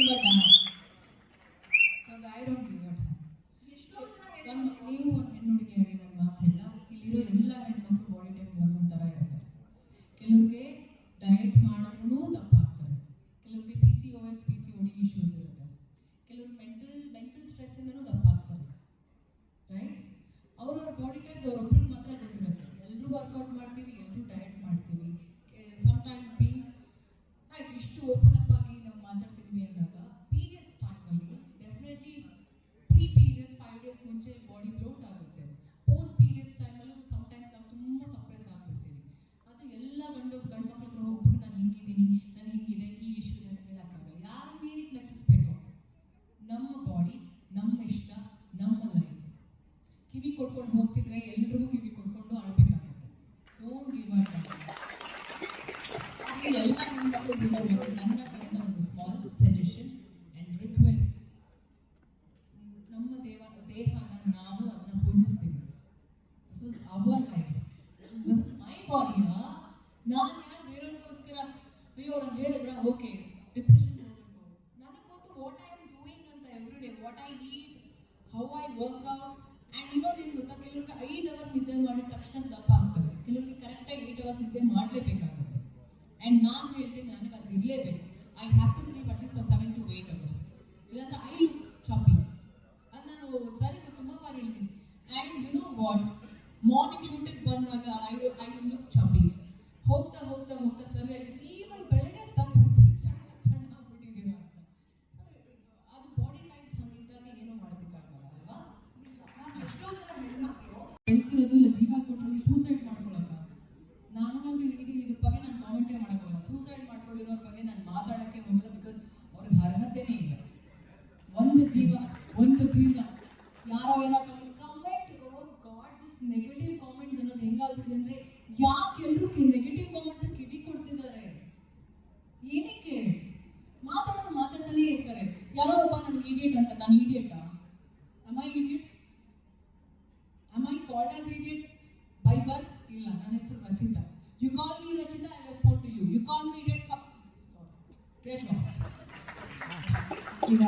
Give a time ಎಷ್ಟೋ ಜನ ಒಂದು ಹೆಣ್ಮಕ್ಳು ನೀವು ಹೆಣ್ಣು ಹುಡುಗಿಯಾಗಿ ನನ್ನ ಮಾತು ಇಲ್ಲಿರೋ ಎಲ್ಲ ಹೆಣ್ಮಕ್ಳು ಬಾಡಿ ಟೈಪ್ಸ್ ಒಂದೊಂದು ಥರ ಇರುತ್ತೆ ಕೆಲವ್ರಿಗೆ ಡಯಟ್ ಮಾಡಿದ್ರೂ ತಪ್ಪಾಗ್ತಾರೆ ಕೆಲವ್ರಿಗೆ P C O S P C O D issues ಇರುತ್ತೆ ಕೆಲವ್ರು ಮೆಂಟಲ್ ಮೆಂಟಲ್ ಸ್ಟ್ರೆಸ್ಸಿಂದನೂ ತಪ್ಪಾಗ್ತಾರೆ ರೈಟ್ ಅವ್ರವ್ರ ಬಾಡಿ ಟೈಪ್ಸ್ ಅವ್ರೊಬ್ರಿಗೆ ಸ್ಮಾಲ್ ಸಜೆಷನ್ ಆ್ಯಂಡ್ ನಮ್ಮ ದೇವ ದೇಹನ ನಾವು ಅದನ್ನ ಪೂಜಿಸ್ತೀವಿ ಬಾಡಿಯ ನಾನು ಯಾಕೆ ಬೇರೆಯವ್ರಿಗೋಸ್ಕರ ಅಯ್ಯೋ ಅವ್ರು ಹೇಳಿದ್ರ ಓಕೆ ಡಿಪ್ರೆಷನ್ ಹೋಗ್ಬೇಕು ವಾಟ್ ಐ ಆಮ್ ಅಂತ every day what I need how I work out and ಇನ್ನೊಂದೇನು ಗೊತ್ತಾ ಕೆಲವ್ರಿಗೆ ಐದು ಅವರ್ ನಿದ್ದೆ ಮಾಡಿದ ತಕ್ಷಣ ದಪ್ಪ ಆಗ್ತದೆ ಕೆಲವ್ರಿಗೆ ಕರೆಕ್ಟಾಗಿ ಏಟ್ ಅವರ್ಸ್ ನಿದ್ದೆ ಮಾಡಲೇಬೇಕಾಗುತ್ತೆ ಆ್ಯಂಡ್ ನಾನು ಹೇಳ್ತೀನಿ ನನಗೆ ಇರಲೇಬೇಕು. I have to sleep at least for seven to eight hours ಇಲ್ಲಾಂದ್ರೆ ಐ ಲುಕ್ ಚಾಪಿಂಗ್ ಅದು ನಾನು ಸರಿಗೆ ತುಂಬ ಬಾರಿ ಹೇಳ್ತೀನಿ. And you know what morning shooting ಬಂದಾಗ ಐ ಐ ಲುಕ್ ಚಾಪಿಂಗ್ ಹೋಗ್ತಾ ಹೋಗ್ತಾ ಹೋಗ್ತಾ ಸರ್ ಹೇಳ್ತೀನಿ. ಇವಾಗ ಬೆಳಗ್ಗೆ ಸಣ್ಣ ಸಣ್ಣ ಆಗ್ಬಿಟ್ಟಿದ್ದೀರಾ ಅಂತ. ಅದು ಬಾಡಿ ಟೈಪ್ಸ್ ಹಂಗಿದ್ದಾಗ ಏನೋ ಮಾಡೋದಕ್ಕಾಗಲ್ಲ ಅಲ್ವಾ? ಎಷ್ಟೋ ಜನ ಹೆಣ್ಮಕ್ಳು ಬೆಳೆಸಿರೋದು ಇಲ್ಲ ಜೀವ ಕೊಟ್ಟರು ಸೂಸೈಡ್ ಜೀವ ಒಂದು ಜೀವ. ಯಾರೋ ಏನೋ comment god this negative comments ಅನ್ನೋದು ಹೆಂಗಾಗ್ಬಿಟ್ಟಿದೆ ಅಂದ್ರೆ ಯಾಕೆ ಎಲ್ಲರೂ ನೆಗೆಟಿವ್ ಕಾಮೆಂಟ್ಸ್ ಕಿವಿ ಕೊಡ್ತಿದ್ದಾರೆ? ಏನಕ್ಕೆ? ಮಾತಾಡೋರು ಮಾತಾಡ್ತಾನೆ ಇರ್ತಾರೆ. ಯಾರೋ ಒಬ್ಬ ನನ್ಗೆ ಇಡಿಯಟ್ ಅಂತ ನಾನು ಇಡಿಯಟಾ am I idiot am I called as idiot by birth ಇಲ್ಲ ನನ್ನ ಹೆಸರು Rachita. You call me Rachita I respond to you you call me idiot sorry get lost ಈಗ